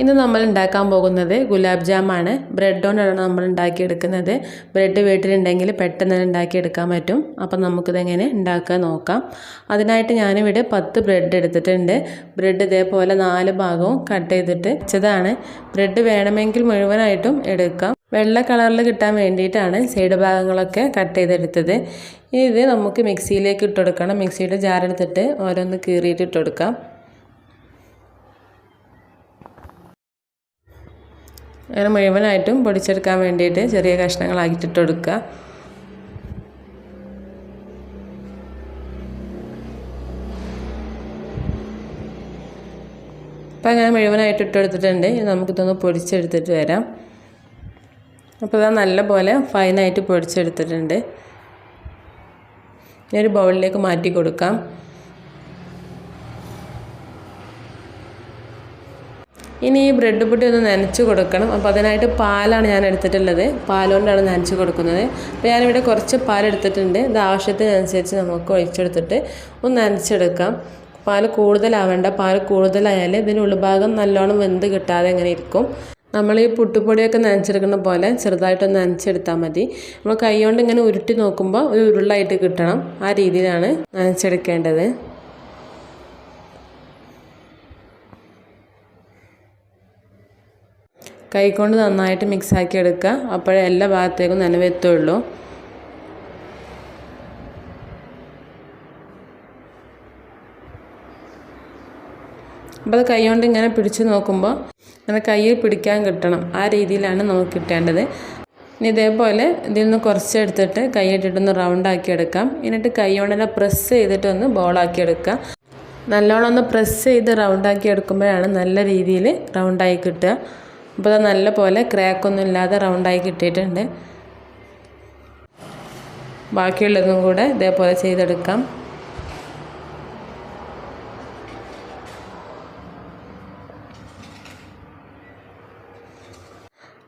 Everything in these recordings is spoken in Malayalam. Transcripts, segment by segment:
ഇന്ന് നമ്മൾ ഉണ്ടാക്കാൻ പോകുന്നത് ഗുലാബ് ജാമാണ്. ബ്രെഡ് കൊണ്ടാണ് നമ്മൾ ഉണ്ടാക്കിയെടുക്കുന്നത്. ബ്രെഡ് വീട്ടിലുണ്ടെങ്കിൽ പെട്ടെന്ന് തന്നെ ഉണ്ടാക്കിയെടുക്കാൻ പറ്റും. അപ്പം നമുക്കിതെങ്ങനെ ഉണ്ടാക്കാൻ നോക്കാം. അതിനായിട്ട് ഞാനിവിടെ പത്ത് ബ്രെഡ് എടുത്തിട്ടുണ്ട്. ബ്രെഡ് ഇതേപോലെ നാല് ഭാഗവും കട്ട് ചെയ്തിട്ട് വെച്ചതാണ്. ബ്രെഡ് വേണമെങ്കിൽ മുഴുവനായിട്ടും എടുക്കാം. വെള്ള കളറിൽ കിട്ടാൻ വേണ്ടിയിട്ടാണ് സൈഡ് ഭാഗങ്ങളൊക്കെ കട്ട് ചെയ്തെടുത്തത്. ഇനി ഇത് നമുക്ക് മിക്സിയിലേക്ക് ഇട്ടുകൊടുക്കണം മിക്സിയുടെ ജാറെടുത്തിട്ട് ഓരോന്ന് കീറിയിട്ട് ഇട്ട് അങ്ങനെ മുഴുവനായിട്ടും പൊടിച്ചെടുക്കാൻ വേണ്ടിയിട്ട് ചെറിയ കഷ്ണങ്ങളാക്കിയിട്ട് എടുക്കുക അപ്പോൾ അങ്ങനെ മുഴുവനായിട്ട് ഇട്ടെടുത്തിട്ടുണ്ട്. ഇനി നമുക്കിതൊന്ന് പൊടിച്ചെടുത്തിട്ട് വരാം. അപ്പോൾ ഇതാ നല്ല പോലെ ഫൈനായിട്ട് പൊടിച്ചെടുത്തിട്ടുണ്ട്. ഇനി ഒരു ബൗളിലേക്ക് മാറ്റി കൊടുക്കാം. ഇനി ഈ ബ്രെഡ് പൊട്ടി ഒന്ന് നനച്ച് കൊടുക്കണം. അപ്പോൾ അതിനായിട്ട് പാലാണ് ഞാൻ എടുത്തിട്ടുള്ളത്. പാലുകൊണ്ടാണ് നനച്ച് കൊടുക്കുന്നത്. അപ്പോൾ ഞാനിവിടെ കുറച്ച് പാലെടുത്തിട്ടുണ്ട് ഇത് ആവശ്യത്തിനനുസരിച്ച് നമുക്ക് ഒഴിച്ചെടുത്തിട്ട് ഒന്ന് നനച്ചെടുക്കാം. പാൽ കൂടുതലാവേണ്ട. പാൽ കൂടുതലായാൽ ഇതിന്റെ ഉൾഭാഗം നല്ലോണം വെന്ത് കിട്ടാതെ ഇങ്ങനെ ഇരിക്കും. നമ്മൾ ഈ പുട്ടുപൊടിയൊക്കെ നനച്ചെടുക്കുന്ന പോലെ ചെറുതായിട്ടൊന്ന് നനച്ചെടുത്താൽ മതി. നമ്മൾ കൈ കൊണ്ട് ഇങ്ങനെ ഉരുട്ടി നോക്കുമ്പോൾ ഒരു ഉരുളായിട്ട് കിട്ടണം. ആ രീതിയിലാണ് നനച്ചെടുക്കേണ്ടത്. കൈകൊണ്ട് നന്നായിട്ട് മിക്സാക്കി എടുക്കുക. അപ്പോഴേ എല്ലാ ഭാഗത്തേക്കും നനവെത്തുള്ളൂ അപ്പോൾ അത് കൈ കൊണ്ട് ഇങ്ങനെ പിടിച്ച് നോക്കുമ്പോൾ അങ്ങനെ കയ്യിൽ പിടിക്കാൻ കിട്ടണം. ആ രീതിയിലാണ് നമുക്ക് കിട്ടേണ്ടത്. ഇനി ഇതേപോലെ ഇതിൽ നിന്ന് കുറച്ചെടുത്തിട്ട് കൈയിട്ടിട്ടൊന്ന് റൗണ്ടാക്കി എടുക്കാം. എന്നിട്ട് കൈ കൊണ്ട് തന്നെ പ്രസ് ചെയ്തിട്ടൊന്ന് ബോളാക്കി എടുക്കുക. നല്ലോണം ഒന്ന് പ്രസ് ചെയ്ത് റൗണ്ടാക്കി എടുക്കുമ്പോഴാണ് നല്ല രീതിയിൽ റൗണ്ടായി കിട്ടുക. അപ്പോൾ അത് നല്ല പോലെ ക്രാക്കൊന്നും ഇല്ലാതെ റൗണ്ടായി കിട്ടിയിട്ടുണ്ട്. ബാക്കിയുള്ളതും കൂടെ ഇതേപോലെ ചെയ്തെടുക്കാം.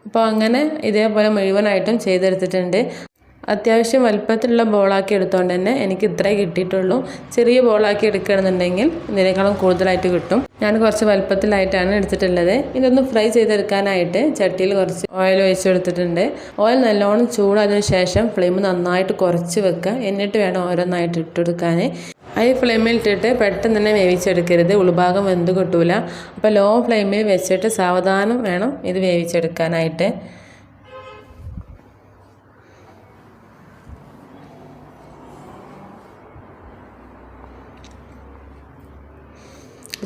അപ്പോൾ അങ്ങനെ ഇതേപോലെ മുഴുവനായിട്ടും ചെയ്തെടുത്തിട്ടുണ്ട്. അത്യാവശ്യം വലുപ്പത്തിലുള്ള ബോളാക്കി എടുത്തുകൊണ്ട് തന്നെ എനിക്ക് ഇത്രേ കിട്ടിയിട്ടുള്ളൂ. ചെറിയ ബോളാക്കി എടുക്കുകയാണെന്നുണ്ടെങ്കിൽ ഇതിനേക്കാളും കൂടുതലായിട്ട് കിട്ടും. ഞാൻ കുറച്ച് വലുപ്പത്തിലായിട്ടാണ് എടുത്തിട്ടുള്ളത്. ഇതൊന്ന് ഫ്രൈ ചെയ്തെടുക്കാനായിട്ട് ചട്ടിയിൽ കുറച്ച് ഓയിൽ ഒഴിച്ചു കൊടുത്തിട്ടുണ്ട്. ഓയിൽ നല്ലോണം ചൂടായതിനു ശേഷം ഫ്ലെയിം നന്നായിട്ട് കുറച്ച് വെക്കുക. എന്നിട്ട് വേണം ഓരോന്നായിട്ട് ഇട്ടെടുക്കാൻ ഹൈ ഫ്ലെയിമിൽ ഇട്ടിട്ട് പെട്ടെന്ന് തന്നെ വേവിച്ചെടുക്കരുത്. ഉൾഭാഗം വെന്ത് കിട്ടൂല. അപ്പോൾ ലോ ഫ്ലെയിമിൽ വെച്ചിട്ട് സാവധാനം വേണം ഇത് വേവിച്ചെടുക്കാനായിട്ട്.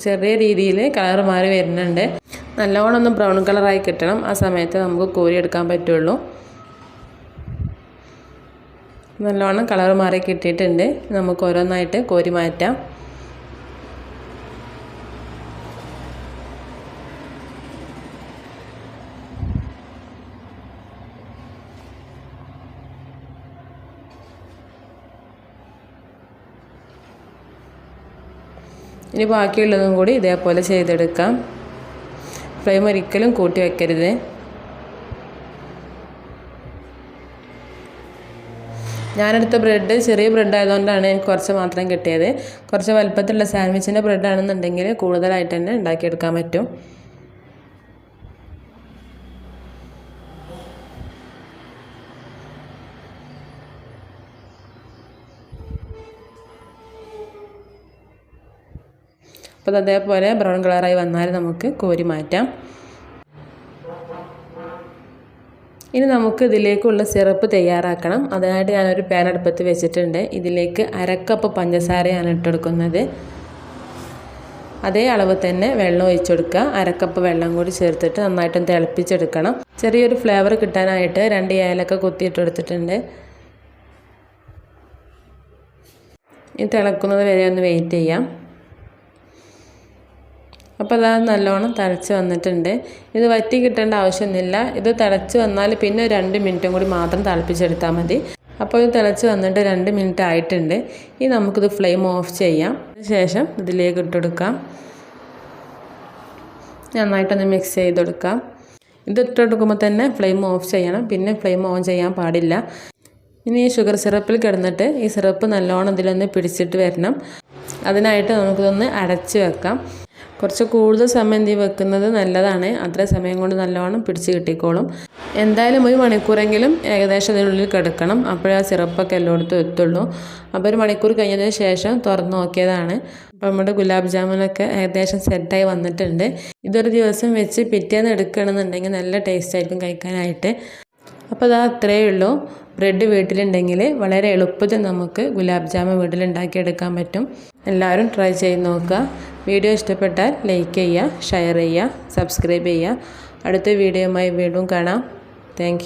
ചെറിയ രീതിയിൽ കളർ മാറി വരുന്നുണ്ട്. നല്ലോണം ഒന്ന് ബ്രൗൺ കളറായി കിട്ടണം. ആ സമയത്ത് നമുക്ക് കോരിയെടുക്കാൻ പറ്റുള്ളൂ. നല്ലോണം കളർ മാറി കിട്ടിയിട്ടുണ്ട്. നമുക്ക് ഓരോന്നായിട്ട് കോരി മാറ്റാം. ഇനി ബാക്കിയുള്ളതും കൂടി ഇതേപോലെ ചെയ്തെടുക്കാം. ഫ്ലെയിം ഒരിക്കലും കൂട്ടി വെക്കരുത്. ഞാനെടുത്ത ബ്രെഡ് ചെറിയ ബ്രെഡ് ആയതുകൊണ്ടാണ് എനിക്ക് കുറച്ച് മാത്രം കിട്ടിയത്. കുറച്ച് വലുപ്പത്തിലുള്ള സാൻഡ്വിച്ചിന്റെ ബ്രെഡ് ആണെന്നുണ്ടെങ്കിൽ കൂടുതലായിട്ട് തന്നെ ഉണ്ടാക്കിയെടുക്കാൻ പറ്റും. അപ്പോൾ അതേപോലെ ബ്രൗൺ കളറായി വന്നാൽ നമുക്ക് കോരി മാറ്റാം. ഇനി നമുക്ക് ഇതിലേക്കുള്ള സിറപ്പ് തയ്യാറാക്കണം. അതിനായിട്ട് ഞാനൊരു പാൻ അടുപ്പത്ത് വെച്ചിട്ടുണ്ട്. ഇതിലേക്ക് അരക്കപ്പ് പഞ്ചസാരയാണ് ഇട്ടെടുക്കുന്നത്. അതേ അളവ് തന്നെ വെള്ളം ഒഴിച്ചെടുക്കുക. അരക്കപ്പ് വെള്ളം കൂടി ചേർത്തിട്ട് നന്നായിട്ടൊന്ന് തിളപ്പിച്ചെടുക്കണം. ചെറിയൊരു ഫ്ലേവർ കിട്ടാനായിട്ട് രണ്ട് ഏലക്ക കുത്തിയിട്ടെടുത്തിട്ടുണ്ട്. ഇത് തിളക്കുന്നത് വരെ ഒന്ന് വെയിറ്റ് ചെയ്യാം. അപ്പോൾ അതാ നല്ലോണം തിളച്ച് വന്നിട്ടുണ്ട്. ഇത് വറ്റി കിട്ടേണ്ട ആവശ്യമൊന്നുമില്ല. ഇത് തിളച്ച് വന്നാൽ പിന്നെ രണ്ട് മിനിറ്റും കൂടി മാത്രം തിളപ്പിച്ചെടുത്താൽ മതി. അപ്പോൾ ഇത് തിളച്ച് വന്നിട്ട് രണ്ട് മിനിറ്റ് ആയിട്ടുണ്ട്. ഇനി നമുക്കിത് ഫ്ലെയിം ഓഫ് ചെയ്യാം. ശേഷം ഇതിലേക്ക് ഇട്ടെടുക്കാം നന്നായിട്ടൊന്ന് മിക്സ് ചെയ്തെടുക്കാം ഇത് ഇട്ടെടുക്കുമ്പോൾ തന്നെ ഫ്ലെയിം ഓഫ് ചെയ്യണം. പിന്നെ ഫ്ലെയിം ഓൺ ചെയ്യാൻ പാടില്ല. ഇനി ഈ ഷുഗർ സിറപ്പിൽ കിടന്നിട്ട് ഈ സിറപ്പ് നല്ലോണം ഇതിലൊന്ന് പിടിച്ചിട്ട് വരണം. അതിനായിട്ട് നമുക്കിതൊന്ന് അടച്ച് വെക്കാം. കുറച്ച് കൂടുതൽ സമയം എന്ത് വെക്കുന്നത് നല്ലതാണ്. അത്ര സമയം കൊണ്ട് നല്ലവണ്ണം പിടിച്ച് കിട്ടിക്കോളും. എന്തായാലും ഒരു മണിക്കൂറെങ്കിലും ഏകദേശം അതിനുള്ളിൽ കിടക്കണം. അപ്പോഴേ ആ സിറപ്പൊക്കെ എല്ലായിടത്തും എത്തുള്ളൂ. അപ്പോൾ ഒരു മണിക്കൂർ കഴിഞ്ഞതിന് ശേഷം തുറന്നു നോക്കിയതാണ്. അപ്പോൾ നമ്മുടെ ഗുലാബ് ജാമുനൊക്കെ ഏകദേശം സെറ്റായി വന്നിട്ടുണ്ട്. ഇതൊരു ദിവസം വെച്ച് പിറ്റേന്ന് എടുക്കണമെന്നുണ്ടെങ്കിൽ നല്ല ടേസ്റ്റ് ആയിരിക്കും കഴിക്കാനായിട്ട്. അപ്പോൾ അതാ അത്രയേ ഉള്ളൂ. ബ്രെഡ് വീട്ടിലുണ്ടെങ്കിൽ വളരെ എളുപ്പത്തിൽ നമുക്ക് ഗുലാബ് ജാമുൻ വീട്ടിലുണ്ടാക്കിയെടുക്കാൻ പറ്റും. എല്ലാവരും ട്രൈ ചെയ്ത് നോക്കുക. വീഡിയോ ഇഷ്ടപ്പെട്ടാൽ ലൈക്ക് ചെയ്യുക ഷെയർ ചെയ്യുക സബ്സ്ക്രൈബ് ചെയ്യുക. അടുത്ത വീഡിയോയുമായി വീണ്ടും കാണാം. താങ്ക്